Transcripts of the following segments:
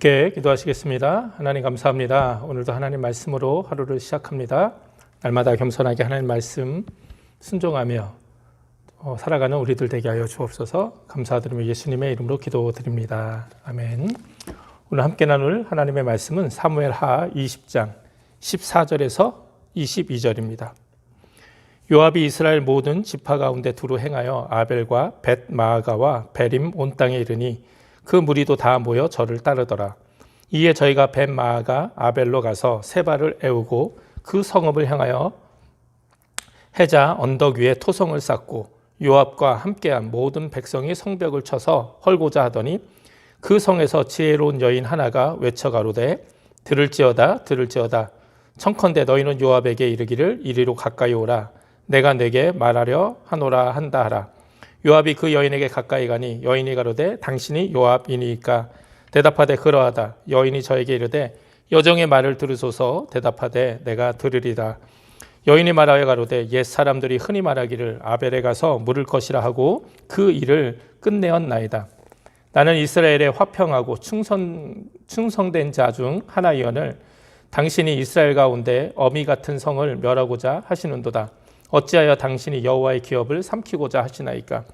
함께 기도하시겠습니다. 하나님 감사합니다. 오늘도 하나님 말씀으로 하루를 시작합니다. 날마다 겸손하게 하나님 말씀 순종하며 어, 살아가는 우리들 되게 하여 주옵소서. 감사드리며 예수님의 이름으로 기도드립니다. 아멘. 오늘 함께 나눌 하나님의 말씀은 사무엘하 20장 14절에서 22절입니다. 요압이 이스라엘 모든 지파 가운데 두루 행하여 아벨과 벳 마아가와 베림 온 땅에 이르니 그 무리도 다 모여 저를 따르더라. 이에 저희가 벳 마아가 아벨로 가서 세바를 애우고 그 성읍을 향하여 해자 언덕 위에 토성을 쌓고 요압과 함께한 모든 백성이 성벽을 쳐서 헐고자 하더니 그 성에서 지혜로운 여인 하나가 외쳐 가로되 들을지어다 들을지어다. 청컨대 너희는 요압에게 이르기를 이리로 가까이 오라. 내가 내게 말하려 하노라 한다 하라 요압이 그 여인에게 가까이 가니 여인이 가로되 당신이 요압이니까 대답하되 그러하다. 여인이 저에게 이르되 여정의 말을 들으소서. 대답하되 내가 들으리라. 여인이 말하여 가로되 옛 사람들이 흔히 말하기를 아벨에 가서 물을 것이라 하고 그 일을 끝내었나이다. 나는 이스라엘의 화평하고 충성, 충성된 자 중 하나이언을 당신이 이스라엘 가운데 어미 같은 성을 멸하고자 하시는도다. 어찌하여 당신이 여호와의 기업을 삼키고자 하시나이까?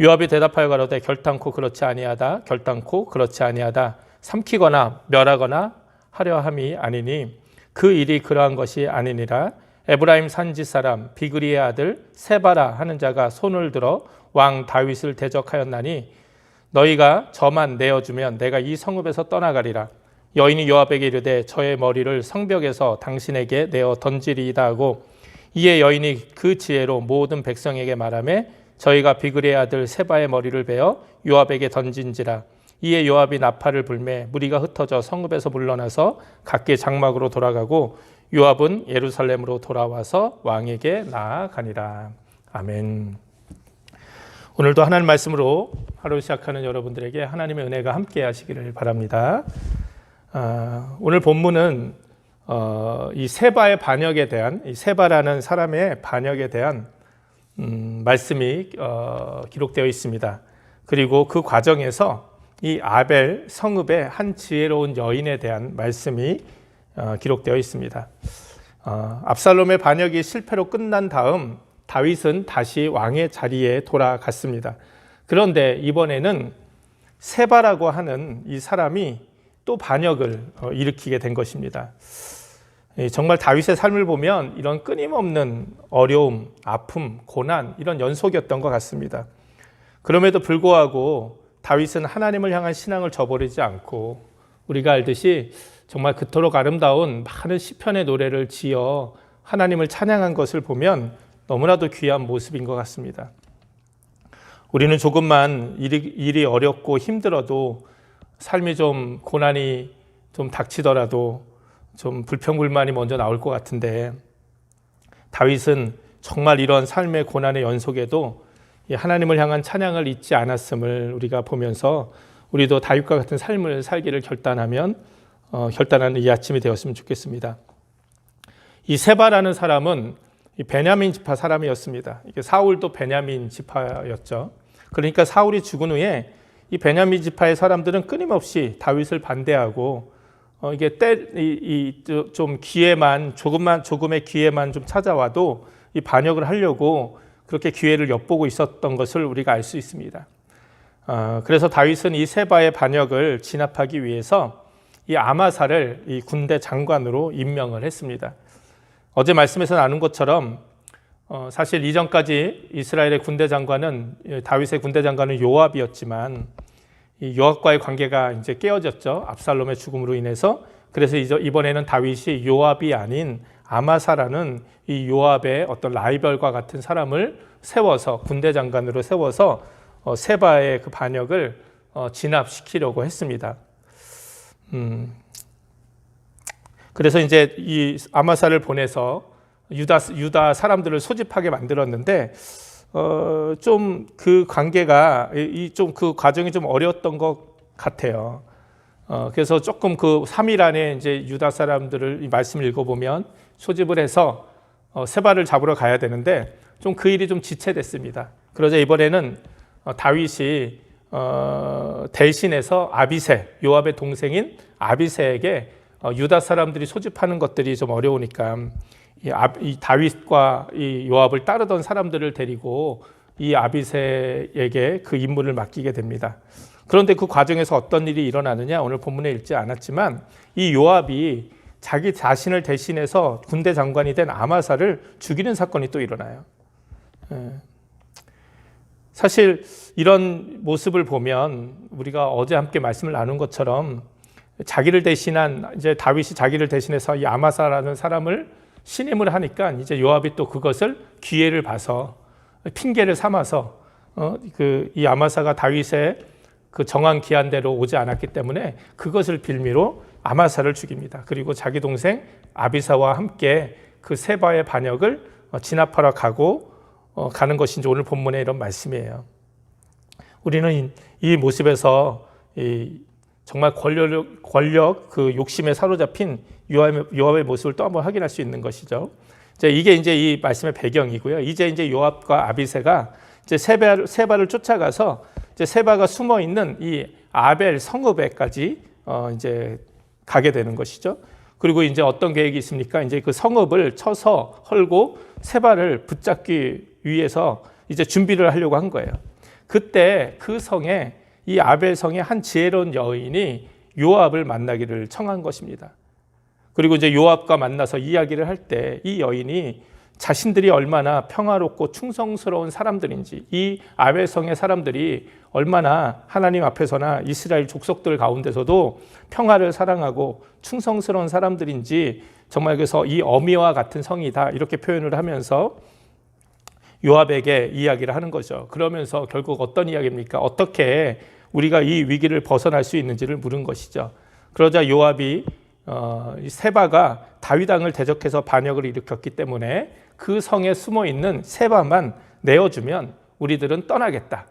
요압이 대답하여 가로되 결단코 그렇지 아니하다. 결단코 그렇지 아니하다. 삼키거나 멸하거나 하려 함이 아니니 그 일이 그러한 것이 아니니라. 에브라임 산지 사람 비그리의 아들 세바라 하는 자가 손을 들어 왕 다윗을 대적하였나니 너희가 저만 내어주면 내가 이 성읍에서 떠나가리라. 여인이 요압에게 이르되 저의 머리를 성벽에서 당신에게 내어 던지리이다 하고 이에 여인이 그 지혜로 모든 백성에게 말하매 저희가 비그리의 아들 세바의 머리를 베어 요압에게 던진지라. 이에 요압이 나팔을 불매 무리가 흩어져 성읍에서 물러나서 각기 장막으로 돌아가고 요압은 예루살렘으로 돌아와서 왕에게 나아가니라. 아멘. 오늘도 하나님 말씀으로 하루 시작하는 여러분들에게 하나님의 은혜가 함께 하시기를 바랍니다. 아, 오늘 본문은 어, 이 세바의 반역에 대한 이 세바라는 사람의 반역에 대한 음, 말씀이 어, 기록되어 있습니다. 그리고 그 과정에서 이 아벨 성읍의 한 지혜로운 여인에 대한 말씀이 어, 기록되어 있습니다. 어, 압살롬의 반역이 실패로 끝난 다음 다윗은 다시 왕의 자리에 돌아갔습니다. 그런데 이번에는 세바라고 하는 이 사람이 또 반역을 어, 일으키게 된 것입니다. 정말 다윗의 삶을 보면 이런 끊임없는 어려움, 아픔, 고난 이런 연속이었던 것 같습니다. 그럼에도 불구하고 다윗은 하나님을 향한 신앙을 저버리지 않고 우리가 알듯이 정말 그토록 아름다운 많은 시편의 노래를 지어 하나님을 찬양한 것을 보면 너무나도 귀한 모습인 것 같습니다. 우리는 조금만 일이, 일이 어렵고 힘들어도 삶이 좀 고난이 좀 닥치더라도 좀 불평불만이 먼저 나올 것 같은데 다윗은 정말 이런 삶의 고난의 연속에도 하나님을 향한 찬양을 잊지 않았음을 우리가 보면서 우리도 다윗과 같은 삶을 살기를 결단하면 어, 결단하는 이 아침이 되었으면 좋겠습니다. 이 세바라는 사람은 베냐민 지파 사람이었습니다. 이게 사울도 베냐민 지파였죠. 그러니까 사울이 죽은 후에 이 베냐민 지파의 사람들은 끊임없이 다윗을 반대하고 어, 이게 때이좀 기회만 조금만 조금의 기회만 좀 찾아와도 이 반역을 하려고 그렇게 기회를 엿보고 있었던 것을 우리가 알 수 있습니다. 어, 그래서 다윗은 이 세바의 반역을 진압하기 위해서 이 아마사를 이 군대 장관으로 임명을 했습니다. 어제 말씀에서 나눈 것처럼 어, 사실 이전까지 이스라엘의 군대 장관은 예, 다윗의 군대 장관은 요압이었지만 이 요압과의 관계가 이제 깨어졌죠. 압살롬의 죽음으로 인해서 그래서 이번에는 다윗이 요압이 아닌 아마사라는 이 요압의 어떤 라이벌과 같은 사람을 세워서 군대 장관으로 세워서 어, 세바의 그 반역을 어, 진압시키려고 했습니다. 음, 그래서 이제 이 아마사를 보내서 유다 유다 사람들을 소집하게 만들었는데 어, 좀 그 관계가 이 좀 그 과정이 좀 어려웠던 것 같아요. 어, 그래서 조금 그 3일 안에 이제 유다 사람들을 이 말씀을 읽어보면 소집을 해서 어, 세바를 잡으러 가야 되는데 좀 그 일이 좀 지체됐습니다. 그러자 이번에는 어, 다윗이 어, 대신해서 아비세 요압의 동생인 아비세에게 어, 유다 사람들이 소집하는 것들이 좀 어려우니까 이, 다윗과 이 요압을 따르던 사람들을 데리고 이 아비세에게 그 임무를 맡기게 됩니다. 그런데 그 과정에서 어떤 일이 일어나느냐 오늘 본문에 읽지 않았지만 이 요압이 자기 자신을 대신해서 군대 장관이 된 아마사를 죽이는 사건이 또 일어나요. 예. 사실 이런 모습을 보면 우리가 어제 함께 말씀을 나눈 것처럼 자기를 대신한 이제 다윗이 자기를 대신해서 이 아마사라는 사람을 신임을 하니까 이제 요압이 또 그것을 기회를 봐서 핑계를 삼아서 어, 그이 아마사가 다윗의 그 정한 기한대로 오지 않았기 때문에 그것을 빌미로 아마사를 죽입니다. 그리고 자기 동생 아비사와 함께 그 세바의 반역을 어, 진압하러 가고 어, 가는 이제 오늘 본문의 이런 말씀이에요. 우리는 이, 이 모습에서 이 정말 권력, 권력 그 욕심에 사로잡힌 요압의, 요압의 모습을 또 한번 확인할 수 있는 것이죠. 이제 이게 이제 이 말씀의 배경이고요. 이제 이제 요압과 아비세가 이제 세바를, 세바를 쫓아가서 이제 세바가 숨어 있는 이 아벨 성읍에까지 어 이제 가게 되는 것이죠. 그리고 이제 어떤 계획이 있습니까? 이제 그 성읍을 쳐서 헐고 세바를 붙잡기 위해서 이제 준비를 하려고 한 거예요. 그때 그 성에 이 아벨 성의 한 지혜로운 여인이 요압을 만나기를 청한 것입니다. 그리고 이제 요압과 만나서 이야기를 할 때 이 여인이 자신들이 얼마나 평화롭고 충성스러운 사람들인지 이 아벨성의 사람들이 얼마나 하나님 앞에서나 이스라엘 족속들 가운데서도 평화를 사랑하고 충성스러운 사람들인지 정말 그래서 이 어미와 같은 성이다 이렇게 표현을 하면서 요압에게 이야기를 하는 거죠. 그러면서 결국 어떤 이야기입니까? 어떻게 우리가 이 위기를 벗어날 수 있는지를 물은 것이죠. 그러자 요압이 어, 세바가 다윗 왕을 대적해서 반역을 일으켰기 때문에 그 성에 숨어 있는 세바만 내어주면 우리들은 떠나겠다.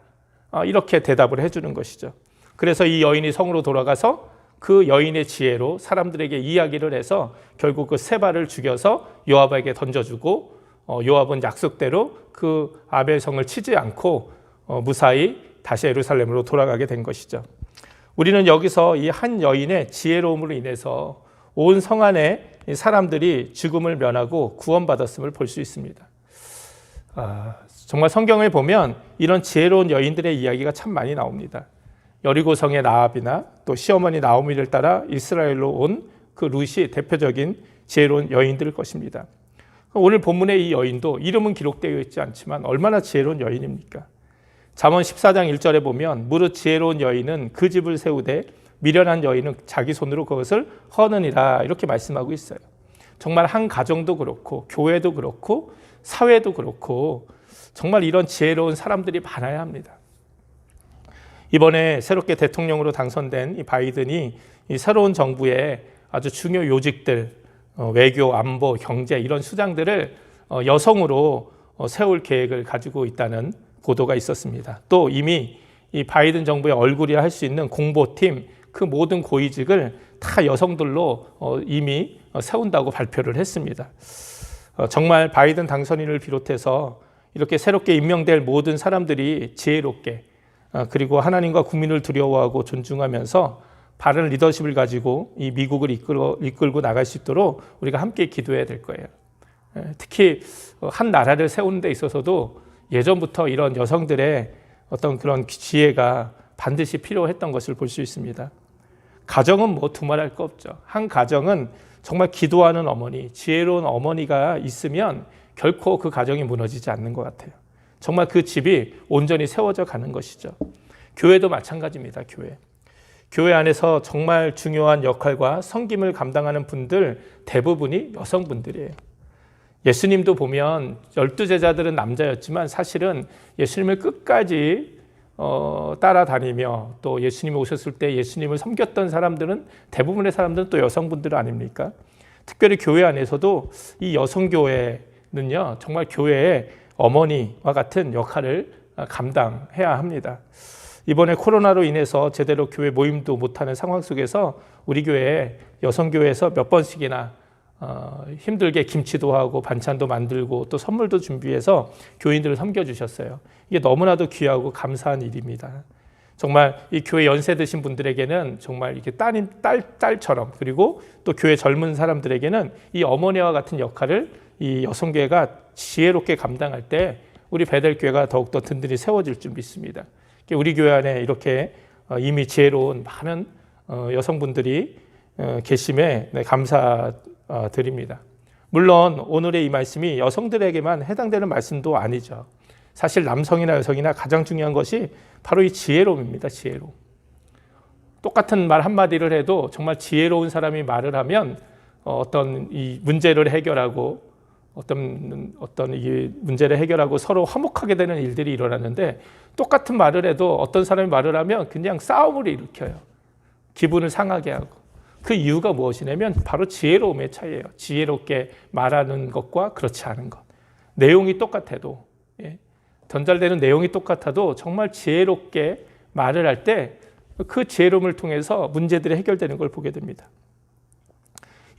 어, 이렇게 대답을 해주는 것이죠. 그래서 이 여인이 성으로 돌아가서 그 여인의 지혜로 사람들에게 이야기를 해서 결국 그 세바를 죽여서 요압에게 던져주고 어, 요압은 약속대로 그 아벨성을 치지 않고 어, 무사히 다시 예루살렘으로 돌아가게 된 것이죠. 우리는 여기서 이 한 여인의 지혜로움으로 인해서 온 성 안에 사람들이 죽음을 면하고 구원받았음을 볼 수 있습니다. 아, 정말 성경을 보면 이런 지혜로운 여인들의 이야기가 참 많이 나옵니다. 여리고성의 나압이나 또 시어머니 나오미를 따라 이스라엘로 온그 룻이 대표적인 지혜로운 여인들일 것입니다. 오늘 본문의 이 여인도 이름은 기록되어 있지 않지만 얼마나 지혜로운 여인입니까? 잠언 14장 1절에 보면 무릇 지혜로운 여인은 그 집을 세우되 미련한 여인은 자기 손으로 그것을 허느니라 이렇게 말씀하고 있어요. 정말 한 가정도 그렇고 교회도 그렇고 사회도 그렇고 정말 이런 지혜로운 사람들이 많아야 합니다. 이번에 새롭게 대통령으로 당선된 이 바이든이 이 새로운 정부의 아주 중요 요직들 어, 외교, 안보, 경제 이런 수장들을 어, 여성으로 어, 세울 계획을 가지고 있다는 보도가 있었습니다. 또 이미 이 바이든 정부의 얼굴이라 할수 있는 공보팀 그 모든 고위직을 다 여성들로 이미 세운다고 발표를 했습니다. 정말 바이든 당선인을 비롯해서 이렇게 새롭게 임명될 모든 사람들이 지혜롭게 그리고 하나님과 국민을 두려워하고 존중하면서 바른 리더십을 가지고 이 미국을 이끌고, 이끌고 나갈 수 있도록 우리가 함께 기도해야 될 거예요. 예, 특히 한 나라를 세우는 데 있어서도 예전부터 이런 여성들의 어떤 그런 지혜가 반드시 필요했던 것을 볼 수 있습니다. 가정은 뭐 두말할 거 없죠. 한 가정은 정말 기도하는 어머니, 지혜로운 어머니가 있으면 결코 그 가정이 무너지지 않는 것 같아요. 정말 그 집이 온전히 세워져 가는 것이죠. 교회도 마찬가지입니다. 교회. 교회 안에서 정말 중요한 역할과 섬김을 감당하는 분들 대부분이 여성분들이에요. 예수님도 보면 열두 제자들은 남자였지만 사실은 예수님을 끝까지 어, 따라다니며 또 예수님이 오셨을 때 예수님을 섬겼던 사람들은 대부분의 사람들은 또 여성분들 아닙니까? 특별히 교회 안에서도 이 여성 교회는요 정말 교회의 어머니와 같은 역할을 감당해야 합니다. 이번에 코로나로 인해서 제대로 교회 모임도 못하는 상황 속에서 우리 교회 여성교회에서 몇 번씩이나 어, 힘들게 김치도 하고 반찬도 만들고 또 선물도 준비해서 교인들을 섬겨주셨어요. 이게 너무나도 귀하고 감사한 일입니다. 정말 이 교회 연세 드신 분들에게는 정말 이렇게 딸인 딸 딸처럼 그리고 또 교회 젊은 사람들에게는 이 어머니와 같은 역할을 이 여성교회가 지혜롭게 감당할 때 우리 베델 교회가 더욱더 든든히 세워질 줄 믿습니다. 우리 교회 안에 이렇게 어, 이미 지혜로운 많은 어, 여성분들이 어, 계심에 네, 감사드립니다. 물론 오늘의 이 말씀이 여성들에게만 해당되는 말씀도 아니죠. 사실 남성이나 여성이나 가장 중요한 것이 바로 이 지혜로움입니다. 지혜로움. 똑같은 말 한마디를 해도 정말 지혜로운 사람이 말을 하면 어떤 이 문제를 해결하고 어떤 어떤 이 문제를 해결하고 서로 화목하게 되는 일들이 일어나는데 똑같은 말을 해도 어떤 사람이 말을 하면 그냥 싸움을 일으켜요. 기분을 상하게 하고 그 이유가 무엇이냐면 바로 지혜로움의 차이예요. 지혜롭게 말하는 것과 그렇지 않은 것. 내용이 똑같아도 예. 전달되는 내용이 똑같아도 정말 지혜롭게 말을 할 때 그 지혜로움을 통해서 문제들이 해결되는 걸 보게 됩니다.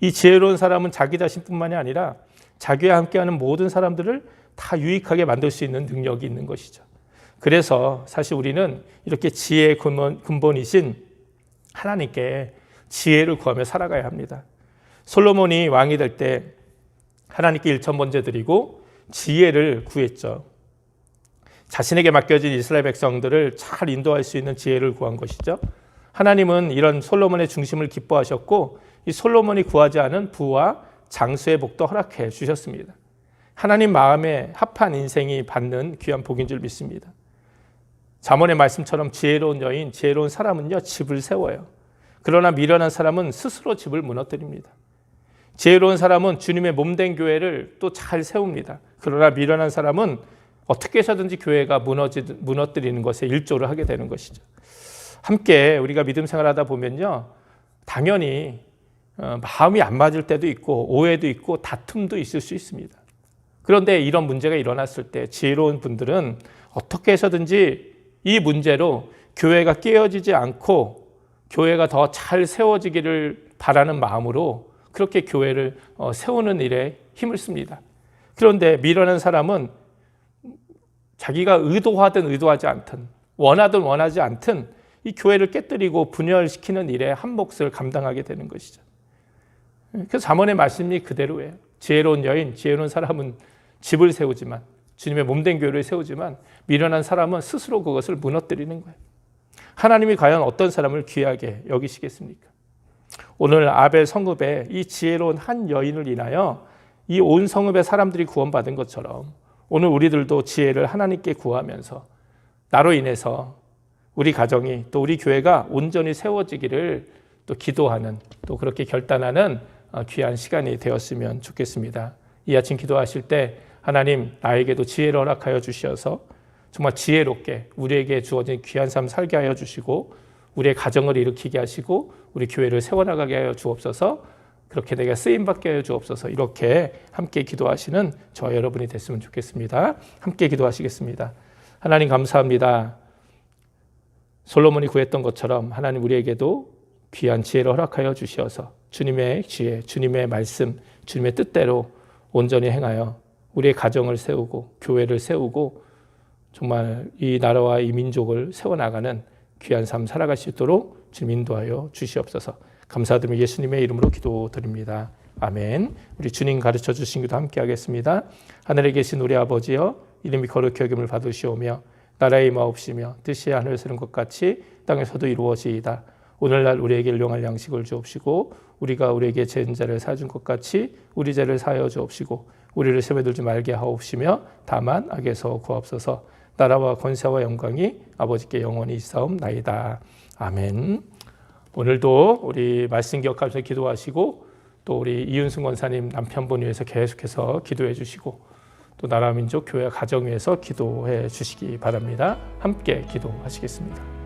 이 지혜로운 사람은 자기 자신뿐만이 아니라 자기와 함께하는 모든 사람들을 다 유익하게 만들 수 있는 능력이 있는 것이죠. 그래서 사실 우리는 이렇게 지혜의 근본, 근본 이신 하나님께 지혜를 구하며 살아가야 합니다. 솔로몬이 왕이 될 때 하나님께 일천 번제 드리고 지혜를 구했죠. 자신에게 맡겨진 이스라엘 백성들을 잘 인도할 수 있는 지혜를 구한 것이죠. 하나님은 이런 솔로몬의 중심을 기뻐하셨고 이 솔로몬이 구하지 않은 부와 장수의 복도 허락해 주셨습니다. 하나님 마음에 합한 인생이 받는 귀한 복인 줄 믿습니다. 자문의 말씀처럼 지혜로운 여인, 지혜로운 사람은요 집을 세워요. 그러나 미련한 사람은 스스로 집을 무너뜨립니다. 지혜로운 사람은 주님의 몸된 교회를 또 잘 세웁니다. 그러나 미련한 사람은 어떻게 해서든지 교회가 무너지, 무너뜨리는 것에 일조를 하게 되는 것이죠. 함께 우리가 믿음 생활하다 보면요, 당연히 어, 마음이 안 맞을 때도 있고 오해도 있고 다툼도 있을 수 있습니다. 그런데 이런 문제가 일어났을 때 지혜로운 분들은 어떻게 해서든지 이 문제로 교회가 깨어지지 않고 교회가 더 잘 세워지기를 바라는 마음으로 그렇게 교회를 어, 세우는 일에 힘을 씁니다. 그런데 미련한 사람은 자기가 의도하든 의도하지 않든 원하든 원하지 않든 이 교회를 깨뜨리고 분열시키는 일에 한 몫을 감당하게 되는 것이죠. 그 자문의 말씀이 그대로예요. 지혜로운 여인, 지혜로운 사람은 집을 세우지만 주님의 몸된 교회를 세우지만 미련한 사람은 스스로 그것을 무너뜨리는 거예요. 하나님이 과연 어떤 사람을 귀하게 여기시겠습니까? 오늘 아벨 성읍에 이 지혜로운 한 여인을 인하여 이 온 성읍의 사람들이 구원받은 것처럼 오늘 우리들도 지혜를 하나님께 구하면서 나로 인해서 우리 가정이 또 우리 교회가 온전히 세워지기를 또 기도하는 또 그렇게 결단하는 어, 귀한 시간이 되었으면 좋겠습니다. 이 아침 기도하실 때 하나님 나에게도 지혜를 허락하여 주셔서 정말 지혜롭게 우리에게 주어진 귀한 삶 살게 하여 주시고 우리의 가정을 일으키게 하시고 우리 교회를 세워나가게 하여 주옵소서 그렇게 내가 쓰임 받게 하여 주옵소서 이렇게 함께 기도하시는 저 여러분이 됐으면 좋겠습니다. 함께 기도하시겠습니다. 하나님 감사합니다. 솔로몬이 구했던 것처럼 하나님 우리에게도 귀한 지혜를 허락하여 주시어서 주님의 지혜, 주님의 말씀, 주님의 뜻대로 온전히 행하여 우리의 가정을 세우고 교회를 세우고 정말 이 나라와 이 민족을 세워나가는 귀한 삶 살아갈 수 있도록 주님 인도하여 주시옵소서. 감사드리며 예수님의 이름으로 기도드립니다. 아멘. 우리 주님 가르쳐 주신 기도 함께 하겠습니다. 하늘에 계신 우리 아버지여 이름이 거룩히 여김을 받으시오며 나라의 마옵시며 뜻이 하늘에서 이것 같이 땅에서도 이루어지이다. 오늘날 우리에게 일용할 양식을 주옵시고 우리가 우리에게 죄인 자를 사준 것 같이 우리 죄를 사하여 주옵시고 우리를 시험에 들지 말게 하옵시며 다만 악에서 구하옵소서 나라와 권세와 영광이 아버지께 영원히 있사옵나이다. 아멘. 오늘도 우리 말씀 기억하면서 기도하시고 또 우리 이윤승 권사님 남편분 위해서 계속해서 기도해 주시고 또 나라 민족 교회 가정 위해서 기도해 주시기 바랍니다. 함께 기도하시겠습니다.